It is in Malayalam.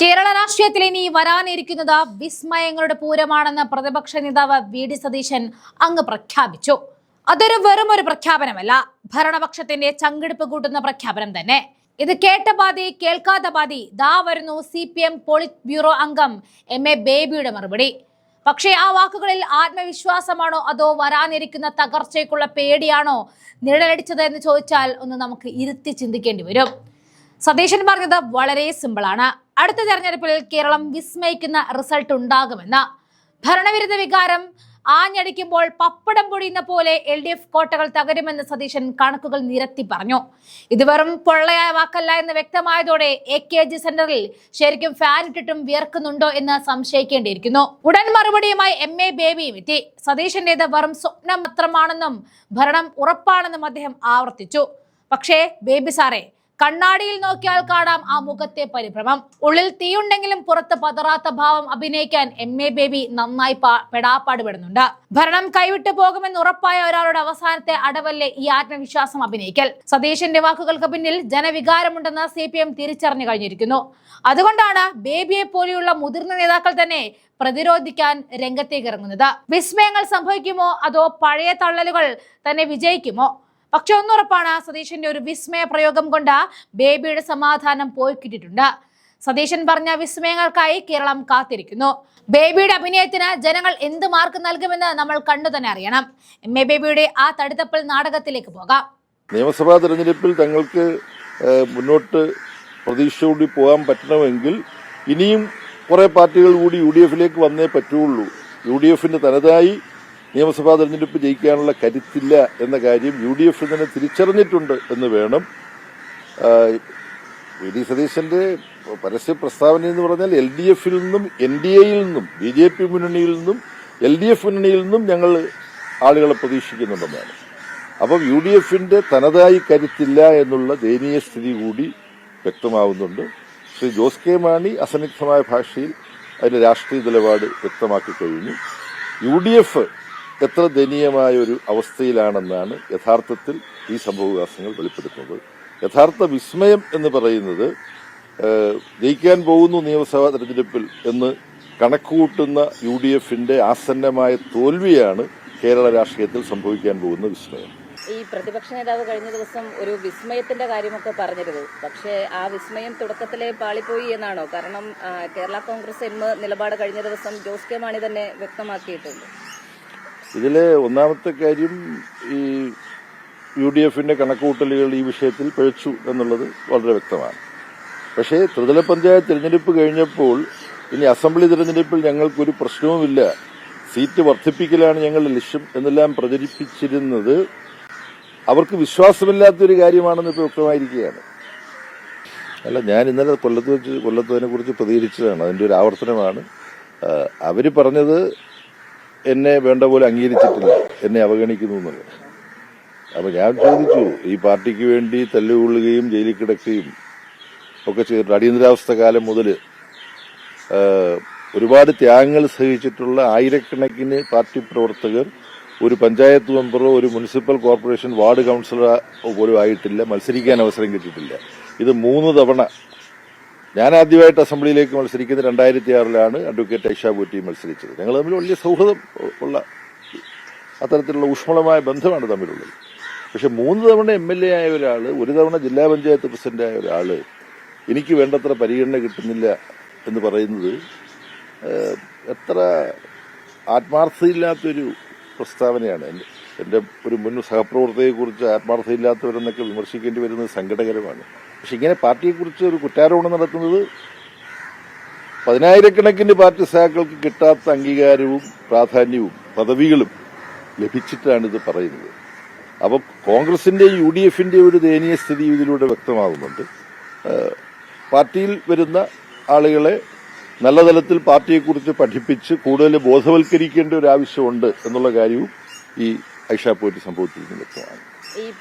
കേരള രാഷ്ട്രീയത്തിൽ ഇനി വരാനിരിക്കുന്നത് വിസ്മയങ്ങളുടെ പൂരമാണെന്ന് പ്രതിപക്ഷ നേതാവ് വി ഡി സതീശൻ അങ്ങ് പ്രഖ്യാപിച്ചു. അതൊരു വെറും ഒരു പ്രഖ്യാപനമല്ല. ഭരണപക്ഷത്തിന്റെ ചങ്കെടുപ്പ് കൂട്ടുന്ന പ്രഖ്യാപനം തന്നെ. ഇത് കേട്ട പാതി കേൾക്കാത്ത പാതി ദാ വരുന്നു C P M politburo അംഗം എം എ ബേബിയുടെ മറുപടി. പക്ഷേ ആ വാക്കുകളിൽ ആത്മവിശ്വാസമാണോ അതോ വരാനിരിക്കുന്ന തകർച്ചയ്ക്കുള്ള പേടിയാണോ നിഴലടിച്ചത് എന്ന് ചോദിച്ചാൽ ഒന്ന് നമുക്ക് ഇരുത്തി ചിന്തിക്കേണ്ടി വരും. സതീശൻ പറഞ്ഞത് വളരെ സിമ്പിളാണ് അടുത്ത തെരഞ്ഞെടുപ്പിൽ കേരളം വിസ്മയിക്കുന്ന റിസൾട്ട് ഉണ്ടാകുമെന്ന്. ഭരണവിരുദ്ധ വികാരം ആഞ്ഞടിക്കുമ്പോൾ പപ്പടം പൊടിയുന്ന പോലെ എൽ ഡി എഫ് കോട്ടകൾ തകരുമെന്ന് സതീശൻ കണക്കുകൾ നിരത്തി പറഞ്ഞു. ഇത് വെറും പൊള്ളയായ വാക്കല്ല എന്ന് വ്യക്തമായതോടെ എ കെ ജി സെന്ററിൽ ശരിക്കും ഫാൻ ഇട്ടിട്ടും വിയർക്കുന്നുണ്ടോ എന്ന് സംശയിക്കേണ്ടിയിരിക്കുന്നു. ഉടൻ മറുപടിയുമായി എം. എ. ബേബിയും എത്തി. സതീശന്റേത് വെറും സ്വപ്നം മാത്രമാണെന്നും ഭരണം ഉറപ്പാണെന്നും അദ്ദേഹം ആവർത്തിച്ചു. പക്ഷേ ബേബി സാറേ കണ്ണാടിയിൽ നോക്കിയാൽ കാണാം ആ മുഖത്തെ പരിഭ്രമം. ഉള്ളിൽ തീയുണ്ടെങ്കിലും പുറത്ത് പതറാത്ത ഭാവം അഭിനയിക്കാൻ എം എ ബേബി നന്നായി പെടാപ്പാടുപെടുന്നുണ്ട് ഭരണം കൈവിട്ടു പോകുമെന്ന് ഉറപ്പായ ഒരാളുടെ അവസാനത്തെ അടവല്ലേ ഈ ആത്മവിശ്വാസം അഭിനയിക്കൽ. സതീശന്റെ വാക്കുകൾക്ക് പിന്നിൽ ജനവികാരമുണ്ടെന്ന് സി പി എം തിരിച്ചറിഞ്ഞു കഴിഞ്ഞിരിക്കുന്നു. അതുകൊണ്ടാണ് ബേബിയെ പോലെയുള്ള മുതിർന്ന നേതാക്കൾ തന്നെ പ്രതിരോധിക്കാൻ രംഗത്തേക്ക് ഇറങ്ങുന്നത്. വിസ്മയങ്ങൾ സംഭവിക്കുമോ? അതോ പഴയ തള്ളലുകൾ തന്നെ വിജയിക്കുമോ? പക്ഷെ ഒന്നുറപ്പാണ് സതീശന്റെ ഒരു വിസ്മയ പ്രയോഗം കൊണ്ട് ബേബിയുടെ സമാധാനം പോയി കിട്ടിയിട്ടുണ്ട്. സതീശൻ പറഞ്ഞ വിസ്മയങ്ങൾക്കായി കേരളം കാത്തിരിക്കുന്നു. ബേബിയുടെ അഭിനയത്തിന് ജനങ്ങൾ എന്ത് മാർക്ക് നൽകുമെന്ന് നമ്മൾ കണ്ടു തന്നെ അറിയണം. എം എ ബേബിയുടെ ആ തടുത്തപ്പൽ നാടകത്തിലേക്ക് പോകാം. നിയമസഭാ തെരഞ്ഞെടുപ്പിൽ തങ്ങൾക്ക് മുന്നോട്ട് മുന്നോട്ട് കൂടി പോകാൻ പറ്റണമെങ്കിൽ ഇനിയും കുറെ പാർട്ടികൾ കൂടി യു ഡി എഫിലേക്ക് വന്നേ പറ്റുള്ളൂ. യു ഡി എഫിന്റെ തനതായി നിയമസഭാ തെരഞ്ഞെടുപ്പ് ജയിക്കാനുള്ള കരുത്തില്ല എന്ന കാര്യം യു ഡി എഫ് തന്നെ തിരിച്ചറിഞ്ഞിട്ടുണ്ട് എന്ന് വേണം. വി ഡി സതീശന്റെ പരസ്യ പ്രസ്താവന എന്ന് പറഞ്ഞാൽ എൽ ഡി എഫിൽ നിന്നും എൻ ഡി എയിൽ നിന്നും ബി ജെ പി മുന്നണിയിൽ നിന്നും എൽ ഡി എഫ് മുന്നണിയിൽ നിന്നും ഞങ്ങൾ ആളുകളെ പ്രതീക്ഷിക്കുന്നുണ്ടെന്നാണ്. അപ്പം യു ഡി എഫിന്റെ തനതായി കരുത്തില്ല എന്നുള്ള ദയനീയ സ്ഥിതി കൂടി വ്യക്തമാവുന്നുണ്ട്. ശ്രീ ജോസ് കെ മാണി അസന്നിഗ്ധമായ ഭാഷയിൽ അതിന്റെ രാഷ്ട്രീയ നിലപാട് വ്യക്തമാക്കി കഴിഞ്ഞു. യു ഡി എഫ് എത്ര ദയനീയമായ ഒരു അവസ്ഥയിലാണെന്നാണ് യഥാർത്ഥത്തിൽ ഈ സംഭവവികാസങ്ങൾ വെളിപ്പെടുത്തുന്നത്. യഥാർത്ഥ വിസ്മയം എന്ന് പറയുന്നത് ജയിക്കാൻ പോകുന്നു നിയമസഭാ തെരഞ്ഞെടുപ്പിൽ എന്ന് കണക്കുകൂട്ടുന്ന യു ഡി എഫിന്റെ ആസന്നമായ തോൽവിയാണ് കേരള രാഷ്ട്രീയത്തിൽ സംഭവിക്കാൻ പോകുന്ന വിസ്മയം. ഈ പ്രതിപക്ഷ നേതാവ് കഴിഞ്ഞ ദിവസം ഒരു വിസ്മയത്തിന്റെ കാര്യമൊക്കെ പറഞ്ഞിരുന്നു. പക്ഷേ ആ വിസ്മയം തുടക്കത്തിലെ പാളിപ്പോയി എന്നാണോ? കാരണം കേരള കോൺഗ്രസ് എം നിലപാട് കഴിഞ്ഞ ദിവസം ജോസ് കെ മാണി തന്നെ വ്യക്തമാക്കിയിട്ടുണ്ട്. ഇതിലെ ഒന്നാമത്തെ കാര്യം ഈ യു ഡി എഫിന്റെ കണക്കുകൂട്ടലുകൾ ഈ വിഷയത്തിൽ പഴിച്ചു എന്നുള്ളത് വളരെ വ്യക്തമാണ്. പക്ഷേ ത്രിതല പഞ്ചായത്ത് തിരഞ്ഞെടുപ്പ് കഴിഞ്ഞപ്പോൾ ഇനി അസംബ്ലി തിരഞ്ഞെടുപ്പിൽ ഞങ്ങൾക്കൊരു പ്രശ്നവുമില്ല. സീറ്റ് വർദ്ധിപ്പിക്കലാണ് ഞങ്ങളുടെ ലക്ഷ്യം എന്നെല്ലാം പ്രചരിപ്പിച്ചിരുന്നത്. അവർക്ക് വിശ്വാസമില്ലാത്തൊരു കാര്യമാണെന്ന് ഇപ്പോൾ വ്യക്തമായിരിക്കുകയാണ്. അല്ല ഞാൻ ഇന്നലെ കൊല്ലത്ത് വെച്ച് കൊല്ലത്തതിനെ കുറിച്ച് പ്രതികരിച്ചതാണ്. അതിന്റെ ഒരു ആവർത്തനമാണ്. അവർ പറഞ്ഞത് എന്നെ വേണ്ട പോലെ അംഗീകരിച്ചിട്ടില്ല. എന്നെ അവഗണിക്കുന്നു എന്നുള്ളത്. അപ്പൊ ഞാൻ ചോദിച്ചു ഈ പാർട്ടിക്ക് വേണ്ടി തല്ലുകൊള്ളുകയും ജയിലിൽ കിടക്കുകയും ഒക്കെ ചെയ്തിട്ട് അടിയന്തരാവസ്ഥ കാലം മുതൽ ഒരുപാട് ത്യാഗങ്ങൾ സഹിച്ചിട്ടുള്ള ആയിരക്കണക്കിന് പാർട്ടി പ്രവർത്തകർ ഒരു പഞ്ചായത്ത് മെമ്പറോ ഒരു മുനിസിപ്പൽ കോർപ്പറേഷൻ വാർഡ് കൗൺസിലറോ പോലും ആയിട്ടില്ല മത്സരിക്കാൻ അവസരം കിട്ടിയിട്ടില്ല. ഇത് മൂന്ന് തവണ ഞാൻ ആദ്യമായിട്ട് അസംബ്ലിയിലേക്ക് മത്സരിക്കുന്നത് രണ്ടായിരത്തി ആറിലാണ് അഡ്വക്കേറ്റ് ഐഷാബൂറ്റി മത്സരിച്ചത്. ഞങ്ങൾ തമ്മിൽ വലിയ സൗഹൃദം ഉള്ള അത്തരത്തിലുള്ള ഊഷ്മളമായ ബന്ധമാണ് തമ്മിലുള്ളത്. പക്ഷെ മൂന്ന് തവണ എം എൽ എ ആയ ഒരാൾ ഒരു തവണ ജില്ലാ പഞ്ചായത്ത് പ്രസിഡന്റ് ആയ ഒരാൾ എനിക്ക് വേണ്ടത്ര പരിഗണന കിട്ടുന്നില്ല എന്ന് പറയുന്നത് എത്ര ആത്മാർത്ഥതയില്ലാത്തൊരു പ്രസ്താവനയാണ്. എന്റെ ഒരു മുൻ സഹപ്രവർത്തകയെക്കുറിച്ച് ആത്മാർത്ഥതയില്ലാത്തവരെന്നൊക്കെ വിമർശിക്കേണ്ടി വരുന്നത് സങ്കടകരമാണ്. പക്ഷെ ഇങ്ങനെ പാർട്ടിയെക്കുറിച്ച് ഒരു കുറ്റാരോപണം നടത്തുന്നത് പതിനായിരക്കണക്കിന് പാർട്ടി സഹാക്കൾക്ക് കിട്ടാത്ത അംഗീകാരവും പ്രാധാന്യവും പദവികളും ലഭിച്ചിട്ടാണ് ഇത് പറയുന്നത്. അപ്പോൾ കോൺഗ്രസിന്റെ യു ഡി എഫിന്റെ ഒരു ദയനീയ സ്ഥിതി ഇതിലൂടെ വ്യക്തമാകുന്നുണ്ട്. പാർട്ടിയിൽ വരുന്ന ആളുകളെ നല്ല തലത്തിൽ പാർട്ടിയെക്കുറിച്ച് പഠിപ്പിച്ച് കൂടുതൽ ബോധവൽക്കരിക്കേണ്ട ഒരു ആവശ്യമുണ്ട് എന്നുള്ള കാര്യവും ഈ പോറ്റി സംഭവത്തിൽ നിന്ന് വ്യക്തമാണ്.